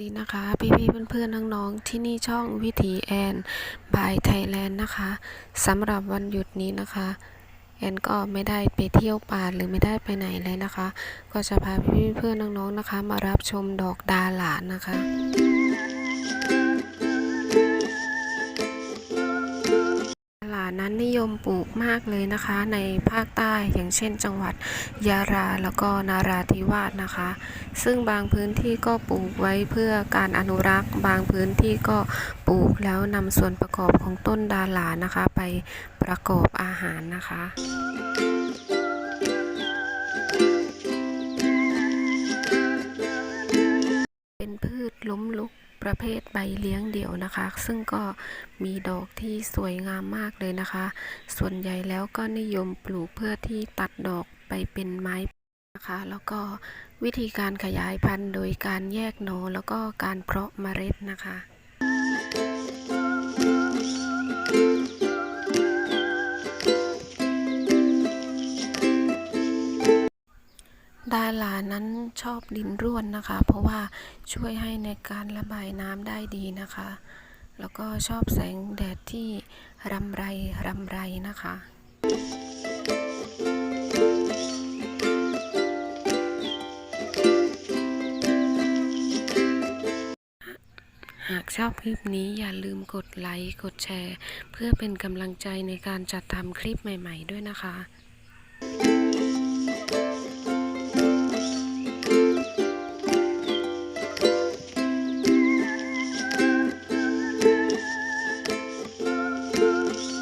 นี่นะคะพี่ๆเพื่อนๆน้องๆที่นี่ช่องวิถีแอนบายไทยแลนด์นะคะสำหรับวันหยุดนี้นะคะ แอนก็ไม่ได้ไปเที่ยวป่าหรือไม่ได้ไปไหนเลยนะคะ ก็จะพาพี่เพื่อนน้องๆนะคะ มารับชมดอกดาหลานนะคะ นั้นนิยมปลูกมากเลยนะคะ ในภาคใต้อย่างเช่น จังหวัดยาราแล้วก็นาราธิวาสนะคะ ซึ่งบางพื้นที่ก็ปลูกไว้เพื่อการอนุรักษ์ บางพื้นที่ก็ปลูกแล้วนำส่วนประกอบของต้นดาลานะคะ ไปประกอบอาหารนะคะ ประเภทใบเลี้ยงเดี่ยวนะคะ ซึ่งก็มีดอกที่สวยงามมากเลยนะคะ ส่วนใหญ่แล้วก็นิยมปลูกเพื่อที่ตัดดอกไปเป็นไม้นะคะแล้วก็วิธีการขยายพันธุ์โดยการแยกหนอแล้วก็การเพาะเมล็ดนะคะ ดารานั้นชอบดินร่วนนะคะ เพราะว่าช่วยให้ในการระบายน้ำได้ดีนะคะ แล้วก็ชอบแสงแดดที่รำไรรำไรนะคะหากชอบคลิปนี้อย่าลืมกดไลค์ กดแชร์ เพื่อเป็นกำลังใจในการจัดทำคลิปใหม่ ๆ ด้วยนะคะ